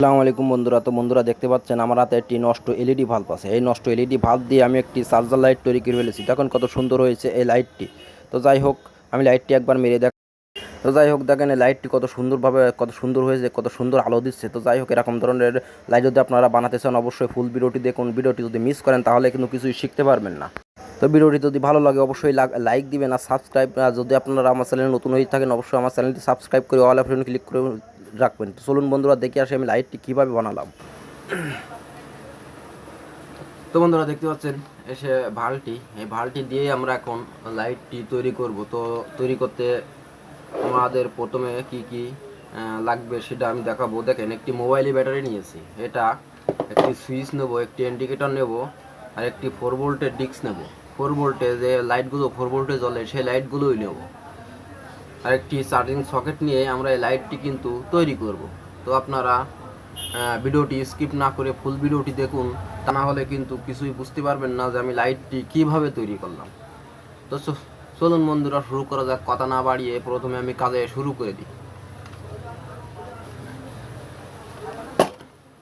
আসসালামু আলাইকুম বন্ধুরা, তো বন্ধুরা দেখতে পাচ্ছেন আমার হাতে একটি নষ্ট এলইডি ভাল্ব আছে। এই নষ্ট এলইডি ভাল্ব দিয়ে আমি একটি চার্জার লাইট তৈরি করে ফেলেছি। দেখুন কত সুন্দর হয়েছে এই লাইটটি। তো যাই হোক, আমি লাইটটি একবার মেরে দেখ তো যাই হোক, দেখেন এই লাইটটি কত সুন্দরভাবে, কত সুন্দর হয়েছে, কত সুন্দর আলো দিচ্ছে। তো যাই হোক, এরকম ধরনের লাইট যদি আপনারা বানাতে চান, অবশ্যই ফুল ভিডিওটি দেখুন। ভিডিওটি যদি মিস করেন, তাহলে কিন্তু কিছুই শিখতে পারবেন না। তো ভিডিওটি যদি ভালো লাগে, অবশ্যই লাইক দিবেন আর সাবস্ক্রাইব যদি আপনারা আমার চ্যানেলে নতুন হয়ে থাকেন, অবশ্যই আমার চ্যানেলটি সাবস্ক্রাইব করে অল অপশন ক্লিক করে রাখবেন। তো চলুন বন্ধুরা, দেখে আসি আমি লাইটটি কীভাবে বানালাম। তো বন্ধুরা, দেখতে পাচ্ছেন, এসে ভালটি। এই ভালটি দিয়ে আমরা এখন লাইটটি তৈরি করব। তো তৈরি করতে আমাদের প্রথমে কি কি লাগবে সেটা আমি দেখাবো। দেখেন, একটি মোবাইলে ব্যাটারি নিয়েছি। এটা একটি সুইচ নেব, একটি ইন্ডিকেটর নেব, আর একটি ফোর ভোল্টের ডিস্ক নেব। ফোর ভোল্টে যে লাইটগুলো, ফোর ভোল্টে জ্বলে, সেই লাইটগুলোই নেব। আর একটি চার্জিং সকেট নিয়ে আমরা এই লাইটটি কিন্তু তৈরি করব। তো আপনারা ভিডিওটি স্কিপ না করে ফুল ভিডিওটি দেখুন। তা না হলে কিন্তু কিছুই বুঝতে পারবেন না যে আমি লাইটটি কীভাবে তৈরি করলাম। তো চলুন বন্ধুরা, শুরু করা যাক। কথা না বাড়িয়ে প্রথমে আমি কাজে শুরু করে দিই।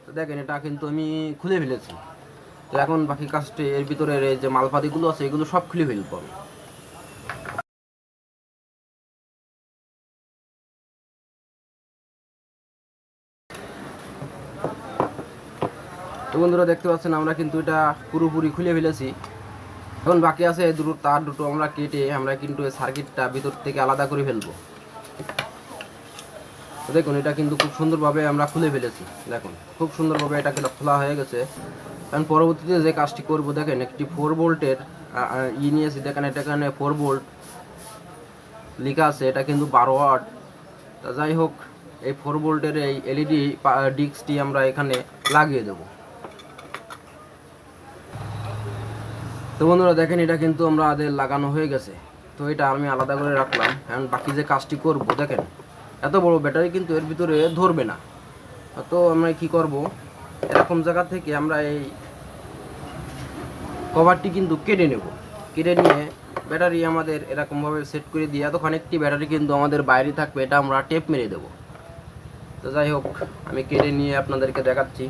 তো দেখেন, এটা কিন্তু আমি খুলে ফেলেছি। তো এখন বাকি কাজটি এর ভিতরে যে মালপাতিগুলো আছে, এগুলো সব খুলে ফেলব আমি বন্ধুরা দেখতে পাচ্ছেন, আমরা কিন্তু এটা পুরোপুরি খুলে ফেলেছি। এখন বাকি আছে দুটো, তার দুটো আমরা কেটে আমরা কিন্তু সার্কিটটা ভিতর থেকে আলাদা করে ফেলব। দেখুন, এটা কিন্তু খুব সুন্দরভাবে আমরা খুলে ফেলেছি। দেখুন, খুব সুন্দরভাবে এটা খোলা হয়ে গেছে। কারণ পরবর্তীতে যে কাজটি করব, দেখেন, একটি ফোর ভোল্টের ই নিয়েছি। দেখেন, এটা এখানে ফোর ভোল্ট লেখা আছে, এটা কিন্তু বারো ওয়াট তা যাই হোক, এই ফোর ভোল্টের এই এলইডি ডিস্কটি আমরা এখানে লাগিয়ে দেবো। তো বন্ধুরা দেখেন, এটা কিন্তু আমরা আদের লাগানো হয়ে গেছে। তো এটা আমি আলাদা করে রাখলাম এখন বাকি যে কাজটি করব, দেখেন, এত বড় ব্যাটারি কিন্তু এর ভিতরে ধরবে না। তো আমরা কি করব, এরকম জায়গা থেকে আমরা এই কভারটি কিন্তু কেটে নেব। কেটে নিয়ে ব্যাটারি আমাদের এরকমভাবে সেট করে দিয়ে এতক্ষণ একটি ব্যাটারি কিন্তু আমাদের বাইরে থাকবে, এটা আমরা টেপ মেরে দেবো। তো যাই হোক, আমি কেটে নিয়ে আপনাদেরকে দেখাচ্ছি।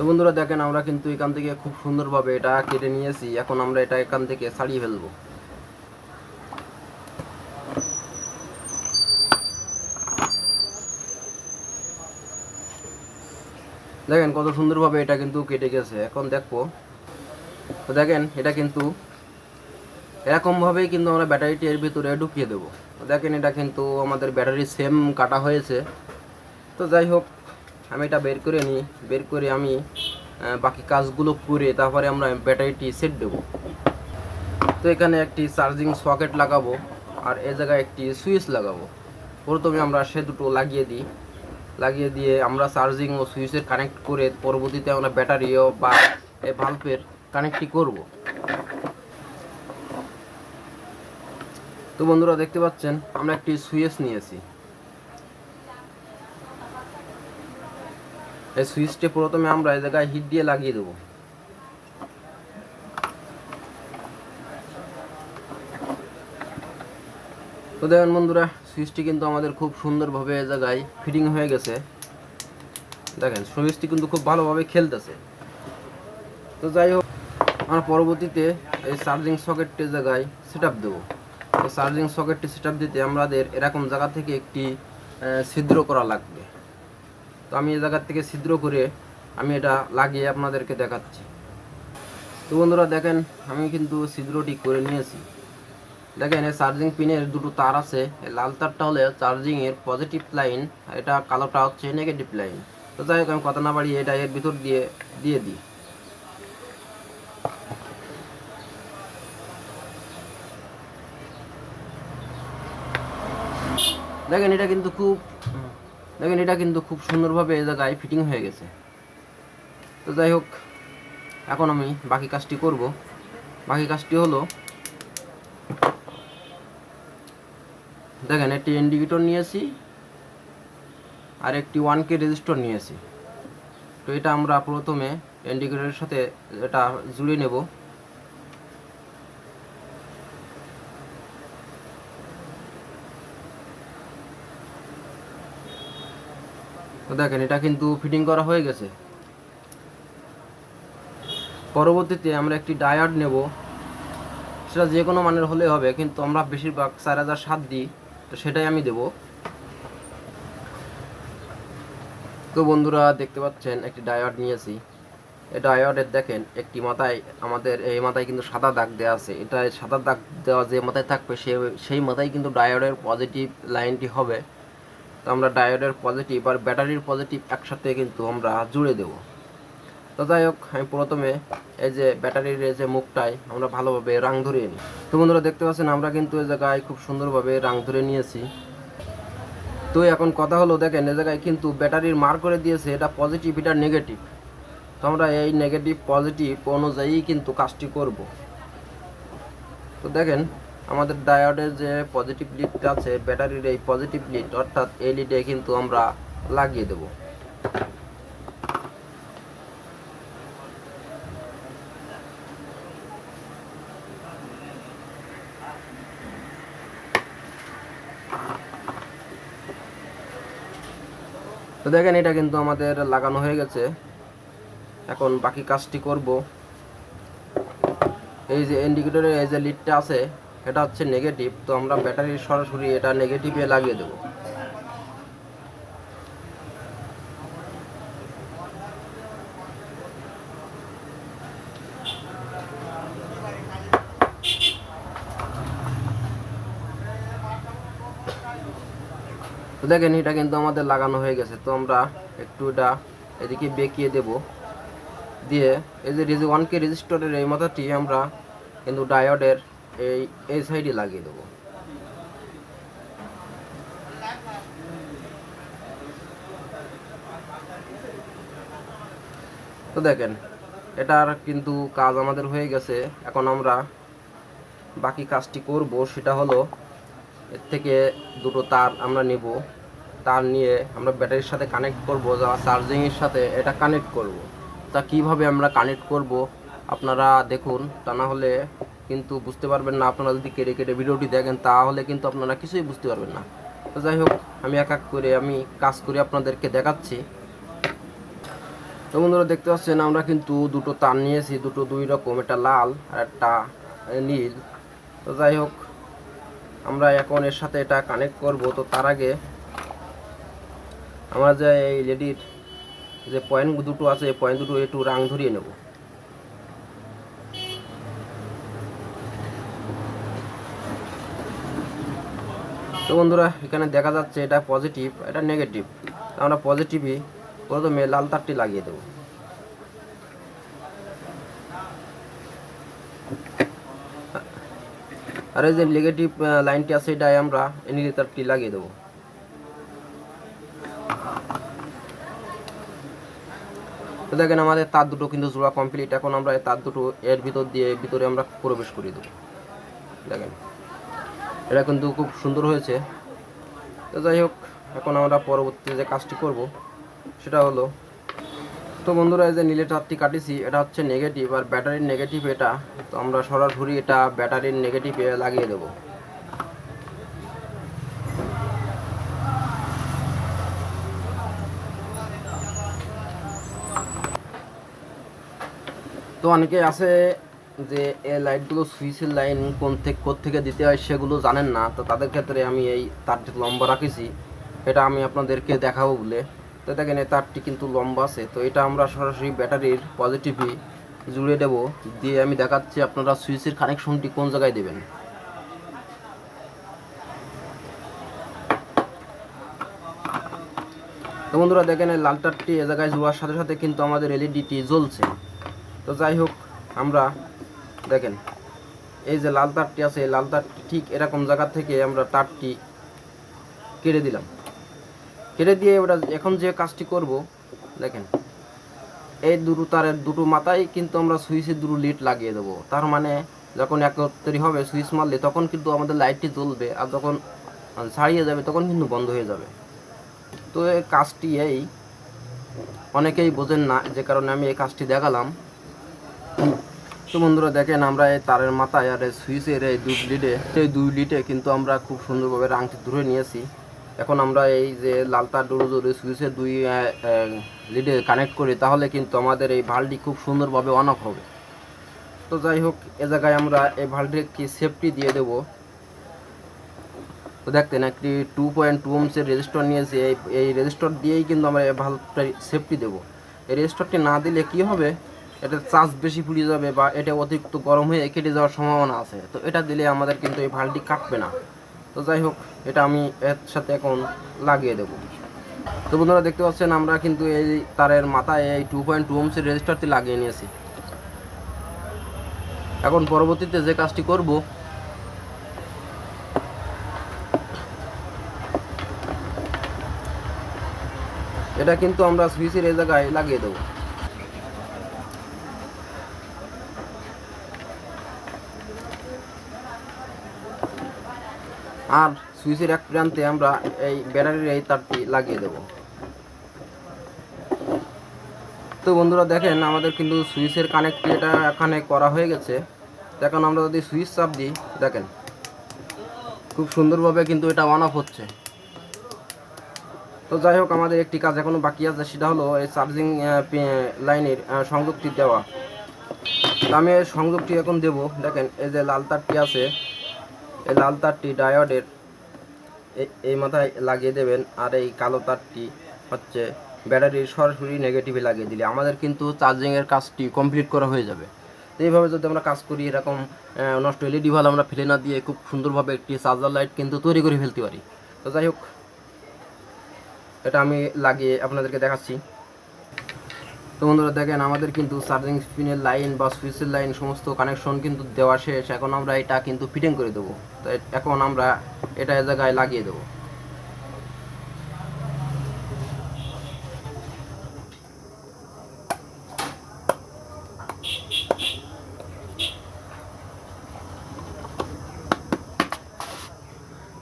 তো বন্ধুরা দেখেন, আমরা কিন্তু এখান থেকে খুব সুন্দরভাবে এটা কেটে নিয়েছি। এখন আমরা এটা এখান থেকে ছাড়িয়ে ফেলব। দেখেন, কত সুন্দরভাবে এটা কিন্তু কেটে গেছে। এখন দেখব। তো দেখেন, এটা কিন্তু এরকমভাবেই কিন্তু আমরা ব্যাটারিটি এর ভিতরে ঢুকিয়ে দেবো। দেখেন, এটা কিন্তু আমাদের ব্যাটারি সেম কাটা হয়েছে। তো যাই হোক আমি এটা বের করে নিই, বের করে আমি বাকি কাজগুলো করে তারপরে আমরা ব্যাটারিটি সেট দেব। তো এখানে একটি চার্জিং সকেট লাগাবো আর এ জায়গায় একটি সুইচ লাগাবো। প্রথমে আমরা সে দুটো লাগিয়ে দিই। লাগিয়ে দিয়ে আমরা চার্জিং ও সুইচের কানেক্ট করে পরবর্তীতে আমরা ব্যাটারিও বা এই ভাল্বের কানেক্টটি করব। তো বন্ধুরা দেখতে পাচ্ছেন, আমরা একটি সুইচ নিয়েছি। এই সুইচটি প্রথমে আমরা এই জায়গায় হিট দিয়ে লাগিয়ে দেবো। তো দেখেন বন্ধুরা, সুইচটি কিন্তু আমাদের খুব সুন্দরভাবে এই জায়গায় ফিটিং হয়ে গেছে। দেখেন, সুইচটি কিন্তু খুব ভালোভাবে খেলতেছে। তো যাই হোক, আমরা পরবর্তীতে এই চার্জিং সকেটটি জায়গায় সেট আপ দেবো। তো চার্জিং সকেটটি সেট আপ দিতে আমাদের এরকম জায়গা থেকে একটি ছিদ্র করা লাগবে। তো আমি এই জায়গার থেকে ছিদ্র করে আমি এটা লাগিয়ে আপনাদেরকে দেখাচ্ছি। তো বন্ধুরা দেখেন, আমি কিন্তু ছিদ্রটি করে নিয়েছি। দেখেন, এই চার্জিং পিনের দুটো তার আছে। এই লাল তারটা হলে চার্জিংয়ের পজিটিভ লাইন এটা কালোটা হচ্ছে নেগেটিভ লাইন তো যাই হোক, আমি কথা না বাড়িয়ে এটা এর ভিতর দিয়ে দিয়ে দিই। দেখেন, এটা কিন্তু খুব দেখেন, এটা কিন্তু খুব সুন্দরভাবে এই জায়গায় ফিটিং হয়ে গেছে। তো যাই হোক, এখন আমি বাকি কাজটি করব। বাকি কাজটি হলো, দেখেন, একটি ইন্ডিকেটর নিয়েছি আর একটি ওয়ান কে রেজিস্টর নিয়েছি। তো এটা আমরা প্রথমে ইন্ডিকেটরের সাথে এটা জুড়ে নেব। তো দেখেন, এটা কিন্তু ফিটিং করা হয়ে গেছে। পরবর্তীতে আমরা একটি ডায়াড নেব। সেটা যে কোনো মানের হলে হবে, কিন্তু আমরা বেশিরভাগ চার হাজার সাত দিই, তো সেটাই আমি দেব। তো বন্ধুরা, দেখতে পাচ্ছেন, একটি ডায়োড নিয়েছি। এই ডায়োডের দেখেন, একটি মাথায় আমাদের, এই মাথায় কিন্তু সাদা দাগ দেওয়া আছে। এটা সাদা দাগ দেওয়া যে মাথায় থাকবে, সে, সেই মাথায় কিন্তু ডায়োডের পজিটিভ লাইনটি হবে। তো আমরা ডায়োডের পজিটিভ আর ব্যাটারির পজিটিভ একসাথে কিন্তু আমরা জুড়ে দেব। তো যাই হোক, আমি প্রথমে এই যে ব্যাটারির এই যে মুখটায় আমরা ভালোভাবে রাং ধরিয়ে নিই। তো বন্ধুরা, দেখতে পাচ্ছেন, আমরা কিন্তু এই জায়গায় খুব সুন্দরভাবে রাং ধরে নিয়েছি। তো এখন কথা হলো, দেখেন, এই জায়গায় কিন্তু ব্যাটারির মার করে দিয়েছে, এটা পজিটিভ, এটা নেগেটিভ। তো আমরা এই নেগেটিভ, পজিটিভ অনুযায়ী কিন্তু কাজটি করব। তো দেখেন আমাদের ডায়োডের যে পজিটিভ লিডটা আছে ব্যাটারির এই পজিটিভ লিড অর্থাৎ এই লিডে কিন্তু আমরা লাগিয়ে দেব। তো দেখেন, এটা কিন্তু আমাদের লাগানো হয়ে গেছে। এখন বাকি কাজটি করব। এই যে ইন্ডিকেটরের এই যে লিডটা আছে এটা হচ্ছে নেগেটিভ তো আমরা ব্যাটারি সরাসরি এটা নেগেটিভে লাগিয়ে দেব। দেখেন, এটা কিন্তু আমাদের লাগানো হয়ে গেছে। তো আমরা একটু এটা এদিকে বেঁকিয়ে দেব। দিয়ে এই যে ওয়ান কে রেজিস্টরের এই মাথাটি আমরা কিন্তু ডায়োডের এই এই সাইডে লাগিয়ে দেবো। তো দেখেন, এটার কিন্তু কাজ আমাদের হয়ে গেছে। এখন আমরা বাকি কাজটি করব, সেটা হলো এর থেকে দুটো তার আমরা নেব। তার নিয়ে আমরা ব্যাটারির সাথে কানেক্ট করব, যা চার্জিংয়ের সাথে এটা কানেক্ট করব। তা কীভাবে আমরা কানেক্ট করব, আপনারা দেখুন। তা না হলে কিন্তু বুঝতে পারবেন না। আপনারা যদি কেটে কেটে ভিডিওটি দেখেন, তাহলে কিন্তু আপনারা কিছুই বুঝতে পারবেন না। তো যাই হোক, আমি এক এক করে আমি কাজ করে আপনাদেরকে দেখাচ্ছি। তো বন্ধুরা, দেখতে পাচ্ছেন, আমরা কিন্তু দুটো তার নিয়েছি, দুটো দুই রকম, একটা লাল আর একটা নীল। তো যাই হোক, আমরা এখন এর সাথে এটা কানেক্ট করব। তো তার আগে আমরা যে এই লেডির যে পয়েন্ট দুটো আছে, এই পয়েন্ট দুটো একটু রাং ধরিয়ে নেব। তো বন্ধুরা, এখানে দেখা যাচ্ছে এটা পজিটিভ এটা নেগেটিভ আমরা পজিটিভই প্রথমে লাল তারটি লাগিয়ে দেবো। আর এই যে নেগেটিভ লাইনটি আছে এটাই আমরা নীল তারটি লাগিয়ে দেবো। তো দেখেন আমাদের তার দুটো কিন্তু জোড়া কমপ্লিট এখন আমরা তার দুটো এর ভিতর দিয়ে ভিতরে আমরা প্রবেশ করিয়ে দেবো। দেখেন। এটা কিন্তু খুব সুন্দর হয়েছে। তো যাই হোক, এখন আমরা পরবর্তী যে কাজটি করব, সেটা হলো, তো বন্ধুরা এই যে নীলে তারটি কাটিছি, এটা হচ্ছে নেগেটিভ আর ব্যাটারির নেগেটিভ এটা, তো আমরা সরাসরি এটা ব্যাটারির নেগেটিভে লাগিয়ে দেবো। তো অনেকে আছে যে এই লাইটগুলো সুইচের লাইন কোন থেকে থেকে দিতে হয় সেগুলো জানেন না, তো তাদের ক্ষেত্রে আমি এই তারটি লম্বা রাখেছি। এটা আমি আপনাদেরকে দেখাবো বলে। তো দেখেন, এই তারটি কিন্তু লম্বা আছে। তো এটা আমরা সরাসরি ব্যাটারির পজিটিভই জুড়ে দেব। দিয়ে আমি দেখাচ্ছি আপনারা সুইচের কানেকশনটি কোন জায়গায় দেবেন। তো বন্ধুরা, দেখেন, এই লাল তারটি এ জায়গায় জোড়ার সাথে সাথে কিন্তু আমাদের এলইডিটি জ্বলছে। তো যাই হোক, আমরা দেখেন, এই যে লাল তারটি আছে, এই লাল তারটি ঠিক এরকম জায়গা থেকে আমরা তারটি কেটে দিলাম। কেটে দিয়ে ওটা এখন যে কাজটি করব, দেখেন, এই দুটো তারের দুটো মাথায় কিন্তু আমরা সুইচের দুটো লিড লাগিয়ে দেবো। তার মানে যখন একত্রি হবে সুইচ মারলে তখন কিন্তু আমাদের লাইটটি জ্বলবে আর যখন ছাড়িয়ে যাবে তখন কিন্তু বন্ধ হয়ে যাবে। তো এই কাজটি এই, অনেকেই বোঝেন না, যে কারণে আমি এই কাজটি দেখালাম। তো বন্ধুরা দেখেন, আমরা এই তারের মাথায় আর এই সুইচের এই দুই লিডে, সেই দুই লিডে কিন্তু আমরা খুব সুন্দরভাবে রাংটি ধরে নিয়েছি। এখন আমরা এই যে লাল তার ডোরো জোরে সুইচের দুই লিডে কানেক্ট করি, তাহলে কিন্তু আমাদের এই ভালটি খুব সুন্দরভাবে অন অফ হবে। তো যাই হোক, এ জায়গায় আমরা এই ভালটির কি সেফটি দিয়ে দেবো। তো দেখতেন একটি টু পয়েন্ট টু ওমসের রেজিস্টার নিয়েছি, এই এই রেজিস্টার দিয়েই কিন্তু আমরা এই ভালভটা সেফটি দেবো। এই রেজিস্টারটি না দিলে কি হবে? এটা চার্জ বেশি ফুরিয়ে যাবে বা এটা অতিরিক্ত গরম হয়ে কেটে যাওয়ার সম্ভাবনা আছে। তো এটা দিলে আমাদের কিন্তু এই ভালটি কাটবে না। তো যাই হোক, এটা আমি এর সাথে এখন লাগিয়ে দেবো। তো বন্ধুরা, দেখতে পাচ্ছেন আমরা কিন্তু এই তারের মাথায় এই টু পয়েন্ট টু ওমসের রেজিস্টারটি লাগিয়ে নিয়েছি। এখন পরবর্তীতে যে কাজটি করব, এটা কিন্তু আমরা সুইচের এই জায়গায় লাগিয়ে দেবো। আর সুইচের এক প্রান্তে আমরা এই ব্যাটারির এই তারটি লাগিয়ে দেব। তো বন্ধুরা দেখেন, আমাদের কিন্তু সুইচের কানেক্ট এটা এখানে করা হয়ে গেছে। দেখেন আমরা যদি সুইচ চাপ দিই, দেখেন, খুব সুন্দরভাবে কিন্তু এটা অন অফ হচ্ছে। তো যাই হোক, আমাদের একটি কাজ এখনও বাকি আছে, সেটা হলো এই চার্জিং লাইনের সংযোগটি দেওয়া। তো আমি সংযোগটি এখন দেব। দেখেন, এই যে লাল তারটি আছে এই লাল তারটি ডায়োডের এই- মাথায় লাগিয়ে দেবেন, আর এই কালো তারটি হচ্ছে ব্যাটারির সরাসরি নেগেটিভে লাগিয়ে দিলে আমাদের কিন্তু চার্জিংয়ের কাজটি কমপ্লিট করা হয়ে যাবে। এইভাবে যদি আমরা কাজ করি, এরকম নষ্ট এলইডি ভালো আমরা ফেলে না দিয়ে খুব সুন্দরভাবে একটি চার্জার লাইট কিন্তু তৈরি করে ফেলতে পারি। তো যাই হোক, এটা আমি লাগিয়ে আপনাদেরকে দেখাচ্ছি। তো বন্ধুরা দেখেন, আমাদের কিন্তু চার্জিং স্পিনের লাইন বা সুইচের লাইন সমস্ত কানেকশন কিন্তু দেওয়া শেষ। এখন আমরা এটা কিন্তু ফিটিং করে দেবো। তো এখন আমরা এটা জায়গায় লাগিয়ে দেবো।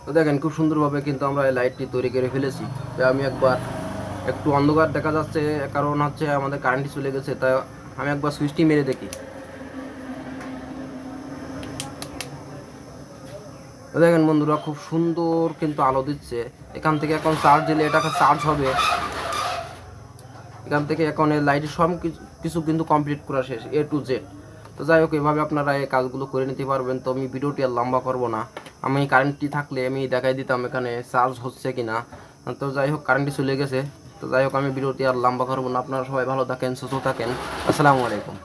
তো দেখেন, খুব সুন্দরভাবে কিন্তু আমরা এই লাইটটি তৈরি করে ফেলেছি। তো আমি একবার একটু অন্ধকার দেখা যাচ্ছে, কারণ হচ্ছে আমাদের কারেন্টই চলে গেছে তাই আমি একবার সুইচটি মেরে দেখি। তো দেখেন বন্ধুরা, খুব সুন্দর কিন্তু আলো দিচ্ছে। এখান থেকে এখন চার্জ দিলে এটাকে চার্জ হবে। এখান থেকে এখন এই লাইটের সব কিছু- কিছু কিন্তু কমপ্লিট করা শেষ এ টু জেড তো যাই হোক, এভাবে আপনারা এই কাজগুলো করে নিতে পারবেন। তো আমি ভিডিওটি আর লম্বা করব না। আমি কারেন্টটি থাকলে আমি দেখাই দিতাম এখানে চার্জ হচ্ছে কি না তো যাই হোক কারেন্টটি চলে গেছে। তো যাই হোক, আমি ভিডিওটি আর লম্বা করব না। আপনারা সবাই ভালো থাকেন, সুস্থ থাকেন। আসসালামু আলাইকুম।